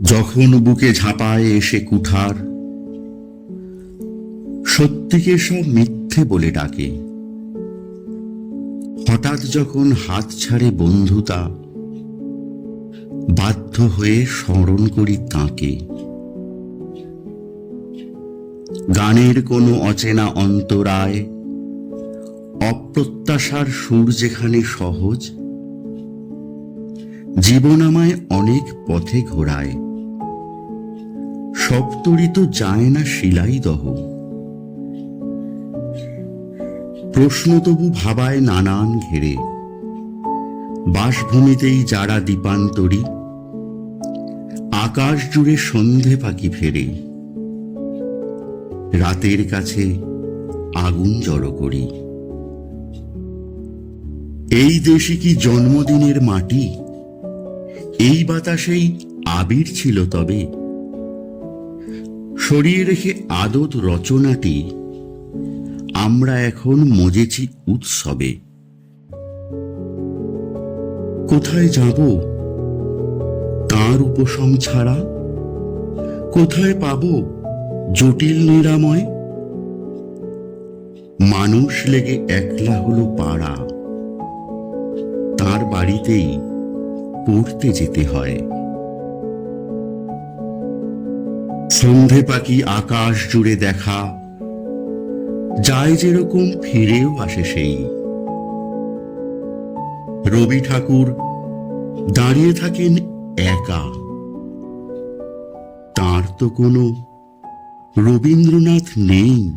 যখন বুকে ঝাঁপায় এসে কুঠার, সত্যিকে সব মিথ্যে বলে ডাকে। হঠাৎ যখন হাত ছাড়ে বন্ধুতা বাধ্য হয়ে স্মরণ করি তাকে। গানের কোনো অচেনা অন্তরায়, অপ্রত্যাশার সুর যেখানে সহজ জীবন আমায় অনেক পথে ঘোরায়। সপ্তরি তো যায় না শিলাই দহ। প্রশ্ন তবু ভাবায় নানান ঘেরে। বাসভূমিতেই যারা দীপান্তরী, আকাশ জুড়ে সন্ধে পাখি ফেরে। রাতের কাছে আগুন জড়ো করি। এই দেশে কি জন্মদিনের মাটি? এই বাতাসেই আবির ছিল তবে। সরিয়ে রেখে আদত রচনাটি আমরা এখন মজেছি উৎসবে। কোথায় যাব? তার উপশম ছাড়া? কোথায় পাব জটিল নিরাময়? মানুষ লেগে একলা হলো পাড়া। তার বাড়িতেই পড়তে যেতে হয়। সন্ধে পাখি আকাশ জুড়ে দেখা, যায় যেরকম ফিরেও আসে সেই। রবি ঠাকুর দাঁড়িয়ে থাকেন একা। তার তো কোনো রবীন্দ্রনাথ নেই।